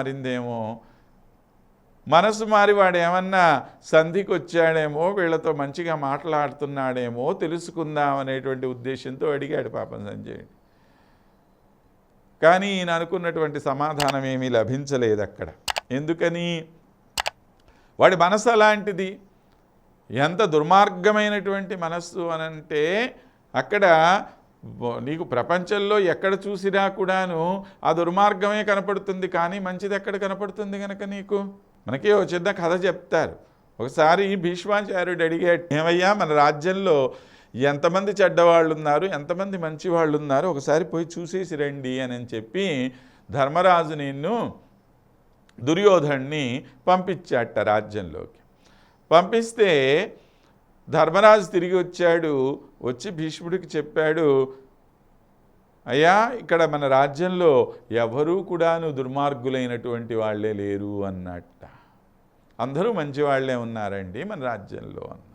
మారిందేమో? మనసు మారి వాడు ఏమన్నా సంధికి వచ్చాడేమో వీళ్ళతో మంచిగా మాట్లాడుతున్నాడేమో? తెలుసుకుందాం అనేటువంటి ఉద్దేశంతో అడిగాడు పాపం సంజయుడు కానీ ఈయన అనుకున్నటువంటి సమాధానం ఏమీ లభించలేదు అక్కడ. ఎందుకని? వాడి మనసు అలాంటిది. ఎంత దుర్మార్గమైనటువంటి మనస్సు అనంటే అక్కడ నీకు ప్రపంచంలో ఎక్కడ చూసినా కూడాను ఆ దుర్మార్గమే కనపడుతుంది కానీ మంచిది ఎక్కడ కనపడుతుంది కనుక నీకు? మనకి ఒక చిన్న కథ చెప్తారు. ఒకసారి భీష్మాచార్యుడు అడిగాడు ఏమయ్యా మన రాజ్యంలో ఎంతమంది చెడ్డవాళ్ళు ఉన్నారు ఎంతమంది మంచి వాళ్ళు ఉన్నారు ఒకసారి పోయి చూసేసి రండి అని చెప్పి ధర్మరాజు నిన్ను దుర్యోధన్ని పంపించాట రాజ్యంలోకి. పంపిస్తే ధర్మరాజు తిరిగి వచ్చాడు వచ్చి భీష్ముడికి చెప్పాడు అయ్యా ఇక్కడ మన రాజ్యంలో ఎవరూ కూడాను దుర్మార్గులైనటువంటి వాళ్ళే లేరు అన్నట్ట. అందరూ మంచివాళ్ళే ఉన్నారండి మన రాజ్యంలో అన్న.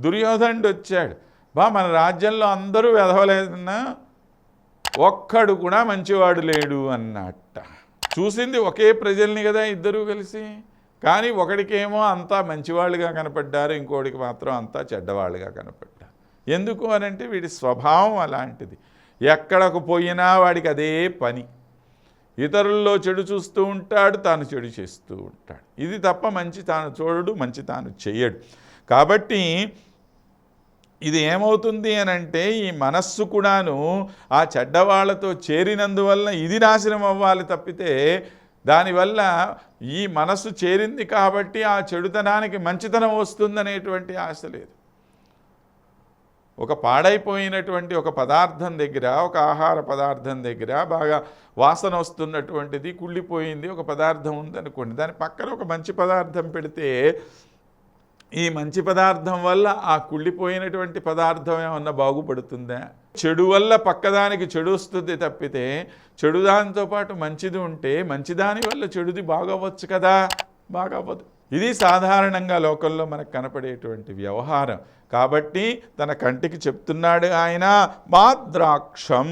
దుర్యోధనుడు వచ్చాడు బా మన రాజ్యంలో అందరూ వెధవలేదన్నా? ఒక్కడు కూడా మంచివాడు లేడు అన్నట్ట. చూసింది ఒకే ప్రజల్ని కదా ఇద్దరూ కలిసి? కానీ ఒకడికేమో అంతా మంచివాళ్ళుగా కనపడ్డారు ఇంకోటికి మాత్రం అంతా చెడ్డవాళ్ళుగా కనపడ్డారు. ఎందుకు అనంటే వీడి స్వభావం అలాంటిది. ఎక్కడకు పోయినా వాడికి అదే పని. ఇతరుల్లో చెడు చూస్తూ ఉంటాడు తాను చెడు చేస్తూ ఉంటాడు. ఇది తప్ప మంచి తాను చూడడు మంచి తాను చెయ్యడు. కాబట్టి ఇది ఏమవుతుంది అని అంటే ఈ మనస్సు కూడాను ఆ చెడ్డవాళ్ళతో చేరినందువల్ల ఇది నాశనం అవ్వాలి తప్పితే దానివల్ల ఈ మనస్సు చేరింది కాబట్టి ఆ చెడుతనానికి మంచితనం వస్తుందనేటువంటి ఆశ లేదు. ఒక పాడైపోయినటువంటి ఒక పదార్థం దగ్గర ఒక ఆహార పదార్థం దగ్గర బాగా వాసన వస్తున్నటువంటిది కుళ్ళిపోయింది ఒక పదార్థం ఉందనుకోండి దాని పక్కన ఒక మంచి పదార్థం పెడితే ఈ మంచి పదార్థం వల్ల ఆ కుళ్ళిపోయినటువంటి పదార్థం ఏమన్నా బాగుపడుతుందా? చెడు వల్ల పక్కదానికి చెడు వస్తుంది తప్పితే చెడు దానితో పాటు మంచిది ఉంటే మంచిదాని వల్ల చెడుది బాగవచ్చు కదా? బాగవ్వదు. ఇది సాధారణంగా లోకంలో మనకు కనపడేటువంటి వ్యవహారం. కాబట్టి తన కంటికి చెప్తున్నాడు ఆయన మాద్రాక్షం.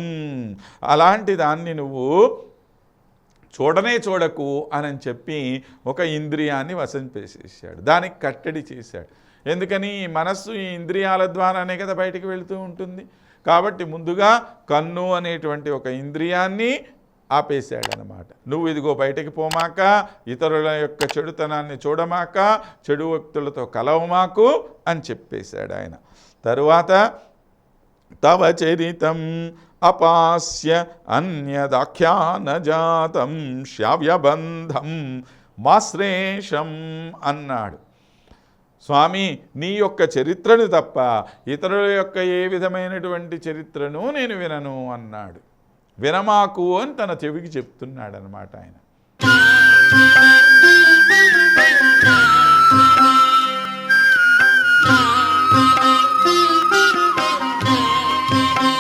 అలాంటి దాన్ని నువ్వు చూడనే చూడకు అని చెప్పి ఒక ఇంద్రియాన్ని వశం దానికి కట్టడి చేశాడు. ఎందుకని? ఈ మనస్సు ఈ ఇంద్రియాల ద్వారానే కదా బయటికి వెళుతూ ఉంటుంది. కాబట్టి ముందుగా కన్ను అనేటువంటి ఒక ఇంద్రియాన్ని ఆపేశాడనమాట నువ్వు ఇదిగో బయటికి పోమాక ఇతరుల యొక్క చెడుతనాన్ని చూడమాక చెడు వ్యక్తులతో కలవమాకు అని చెప్పేశాడు ఆయన. తరువాత తవ చరితం అపాస్య అన్యదాఖ్యానజాతం శ్రావ్యబంధం మాశ్రేషం అన్నాడు. స్వామి నీ యొక్క చరిత్రను తప్ప ఇతరుల యొక్క ఏ విధమైనటువంటి చరిత్రను నేను వినను అన్నాడు. వినమాకు అని తన చెవికి చెప్తున్నాడనమాట ఆయన.